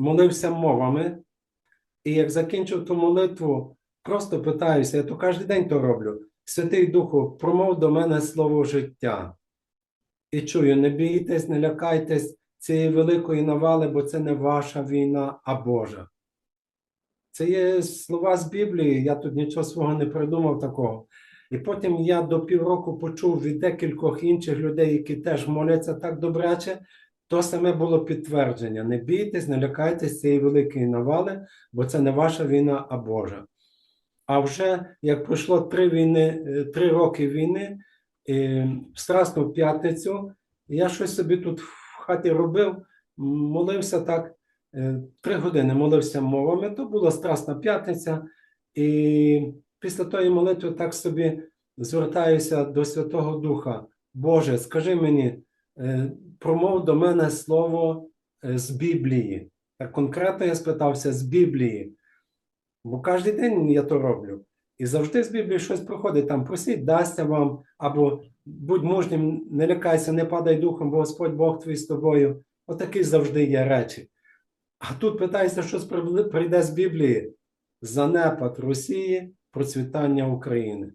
молився мовами, і як закінчив ту молитву, просто питаюся, я то кожен день то роблю. Святий Духу, промов до мене слово життя. І чую, не бійтесь, не лякайтесь цієї великої навали, бо це не ваша війна, а Божа. Це є слова з Біблії, я тут нічого свого не придумав такого. І потім я до півроку почув від декількох інших людей, які теж моляться так добряче, то саме було підтвердження: не бійтесь, не лякайтесь цієї великої навали, бо це не ваша війна, а Божа. А вже як пройшло три війни, е, три роки війни, е, в Страсну п'ятницю, я щось собі тут в хаті робив, молився так. е, Три години молився мовами, то була Страсна п'ятниця, і після тої молитви так собі звертаюся до Святого Духа. Боже, скажи мені, е, промов до мене слово е, з Біблії. Так конкретно я спитався з Біблії. Бо кожен день я то роблю. І завжди з Біблії щось проходить. Там просіть, дасться вам, або будь мужнім, не лякайся, не падай духом, бо Господь Бог твій з тобою. Отакі завжди є речі. А тут питається, що прийде з Біблії: занепад Росії, процвітання України.